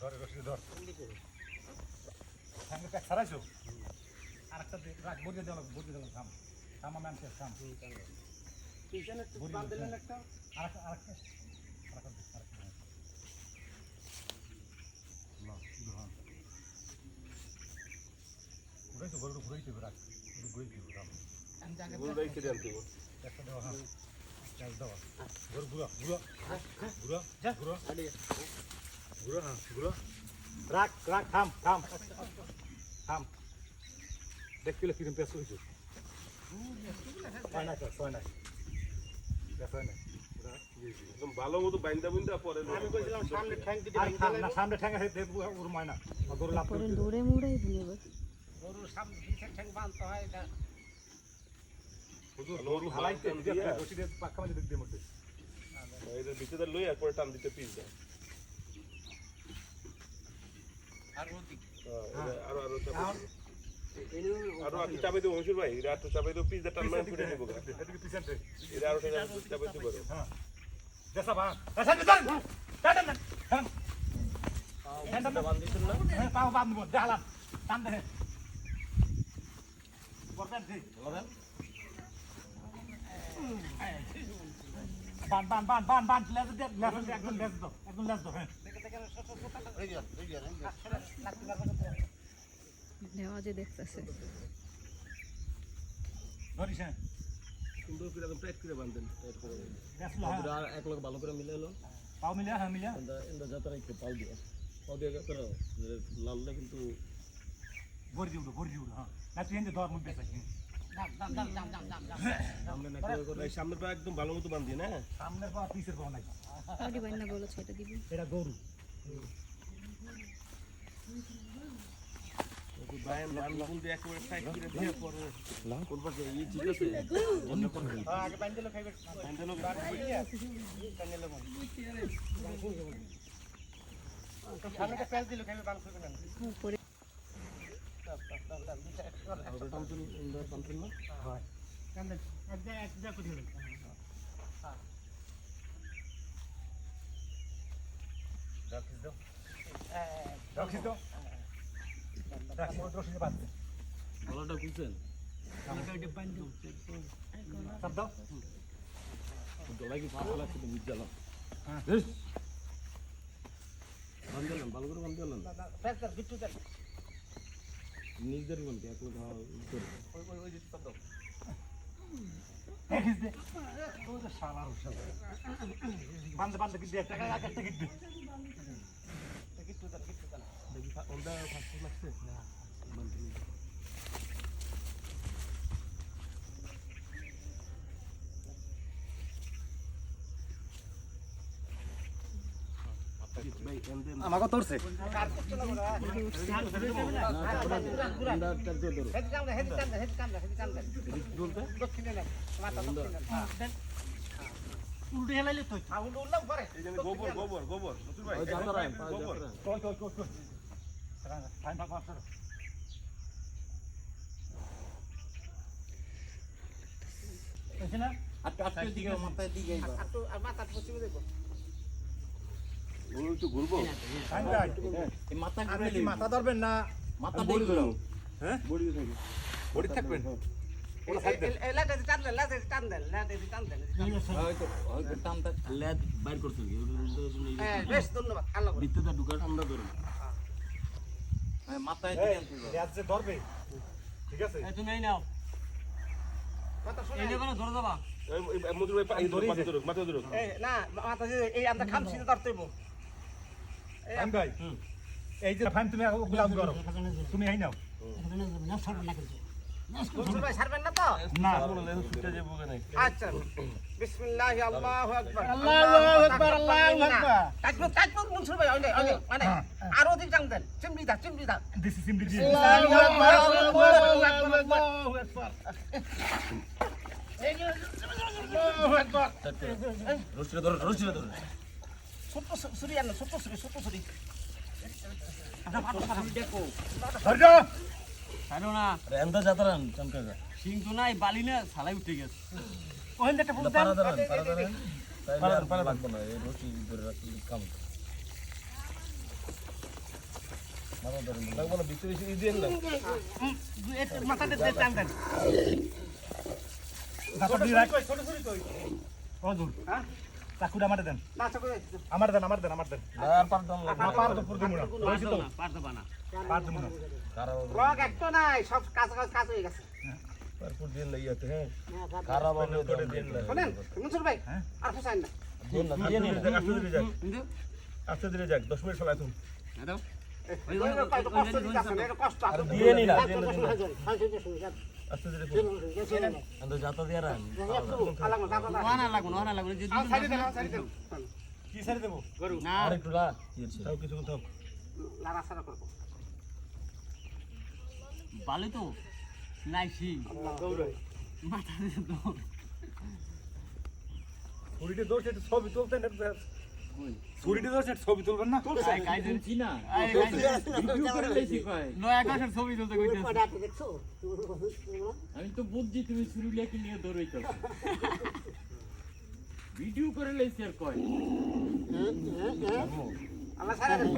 ধর ধর সামনে প্যাক ছাড়াইছো? আরেকটা রাখ বসে দিলাম বসে দিলাম থাম। থাম আমি আনছি থাম। পিছনে। দিলেন একটা? আরেকটা আরেকটা আরেকটা আরেকটা। ঘুরাইতো গরুটা ঘুরাইতে রাখ। একটু ঘুরাইতে রাখ। কেটে আনতে হবে। একটা দেওয়া হ্যাঁ। চাষ দেওয়া। ঘুরা ঘুরা ঘুরা। যা। ঘুরা। ঘুরা হ্যাঁ ঘুরা রাখ রাখ থাম থাম। থাম। দেখ কিলো কিরম পেঁচ হয়েছে। ছয় নাই তো, ছয় হয় ইয়ে দিয়ে। একদম ভালো মতো বাইন্দা বুন্দা পরে আমি কইছিলাম সামনে ঠ্যাং দিতে না সামনে ঠ্যাঙ্গা দেখব ওর ময়না। গরু লাভ করে দৌড়ে মুড়াই দিলে এবার। গরুর সামনে পিছনে ঠ্যাং বাঁধতে হয় এটা গরু হালাইতে দিতে রশি দিয়ে। মাঝে দিতে মধ্যে এটা ভিতরে লই আর পরে টান দিতে পিস দেয়। আর ওদিক হ্যাঁ, চাপাই এখন দিবো। মশুর ভাই এটা একটু চাপাই দেবো পিস নিবো এটা আরও টাকা চাপাই হ্যাঁ। দেশা দেশা হ্যাঁ পাও টান দে বান বান বান বান বান। লেজ দে লেজ দে একদম লেজ দাও একদম লেজ দাও হ্যাঁ। দেখে দেখে ছোট ছোট এই যে এই যে আসলে লাগতে লাগতে নেওয়াজে দেখতেছে হ্যাঁ। সুন্দর করে একদম টাইট করে বাঁধেন টাইট করে। দেখল হ্যাঁ। এক লোক ভালো করে মিলে এলো পাও মিলিয়া হ্যাঁ মিলিয়া ইন্দা যাত্রা একটু পাও দিয়ে। পাও দিয়ে যাত্রা লালটা কিন্তু ভরি ভরি হ্যাঁ। না তুই এনে ধর মুখ বেসা সামনে পা একদম ভালো মতো বাঁধি না? সামনের পা পিছের পা নাই। এটা গরু। হ্যাঁ, উপরে হয় কান্দে একদম একদম করে দিলে রাখিস দাও রাখিস দাও রাখিস। দাও রশি বাদ দে। গলাটা খুলছেন? সব দাও। গলা কি ফাঁকা লাগছে তো বুঝ গেলাম হ্যাঁ। এক লোক রাখিস বান্ধ বান্ধ গিট একটা একটা গিট দক্ষিণে হ্যাঁ উল্টে হেলাইলে এই গোবর গোবর গোবর। যাত্রা গোবর। মাথা ধরবেন না মাথা দেখো হ্যাঁ বড়ি থাকে বডি থাকবেন ওটা সাইড দেন লাটে টান দেন লাটে টান দেন লাটে টান দেন হয়তো হয়তো টানটা লেদ বাইর করতে কি হ্যাঁ বেশ ধন্যবাদ আল্লাহ করে ভিতরটা ঢুকার ঠান্ডা ধরুন মাথায় যে ধরবে। ঠিক আছে? তুমি এই নাও। এই যে এই আমরা খাম সিধা ধরতে হইব টাইম ভাই এই যে ফাইন তুমি তুমি এই নাও। মনসুর ভাই ছাড়বেন না তো? না ছুটে যাব কেন বিসমিল্লাহ আল্লাহু আকবার। আল্লাহু আকবার, আল্লাহু আকবার। তাকবীর তাকবীর মনসুর ভাই অনে অনে আর অধিক জান দেন। চিমড়ি দা চিমড়ি দা দিস ইজ সিম্পলি আল্লাহু আকবার আল্লাহু আকবার আল্লাহু আকবার আল্লাহু আকবার। রসিটা ধরো রসিটা ধরো। ছোট সুরি আনো ছোট সুরি ছোট সুরি দেখো। ধৈর্য ছাড়ো না? এন্দা যাত্রা চমকা সিং তো নাই বালি না ছালাই উঠে গেছে। ওখান থেকে ফুল পারা দাঁড়ান পারা দাঁড়ান। তাইলে আর লাগবে না এই রসি ধরে রাখলে কাম ধরেন হ্যাঁ চাকুটা আমার দেন না চকো আমার দেন আমার দেন আমার দেন আর পার দাম না পার তো পুরো দিমু হইছে তো পারতো বানা পার দিমু না রক একটা নাই সব হয়ে গেছে দিন হ্যাঁ খারাপ হবে দিন মনসুর ভাই হ্যাঁ? আর ফুসাইন না দিন না দিয়ে নিন আস্তে ধীরে যাক আস্তে ধীরে যাক 10 মিনিট ফেলাই তুমি ওই ওই কষ্ট দিতে আছে কষ্ট আছে দিয়ে নি না দিয়ে না ওয়ানা লাগবো যদি আও সাইডে দেন আও সাইডে দেন কি ছেড়ে দেবো না আর একটু লা কি হচ্ছে তাও কিছু থাক লারা সারা করব ভালো তো দৌড়াই মাথা দিয়ে দৌড় দোষ এটা ছবি ছবি তুলবেন না? চিনা ভিডিও করে লেছি কয়? নয় আকাশের ছবি তুলতে কইতেছে। আমি তো বুঝছি তুমি ছুরি নিয়ে ভিডিও করে লেছি আর কয়? আল্লাহ সারা দেন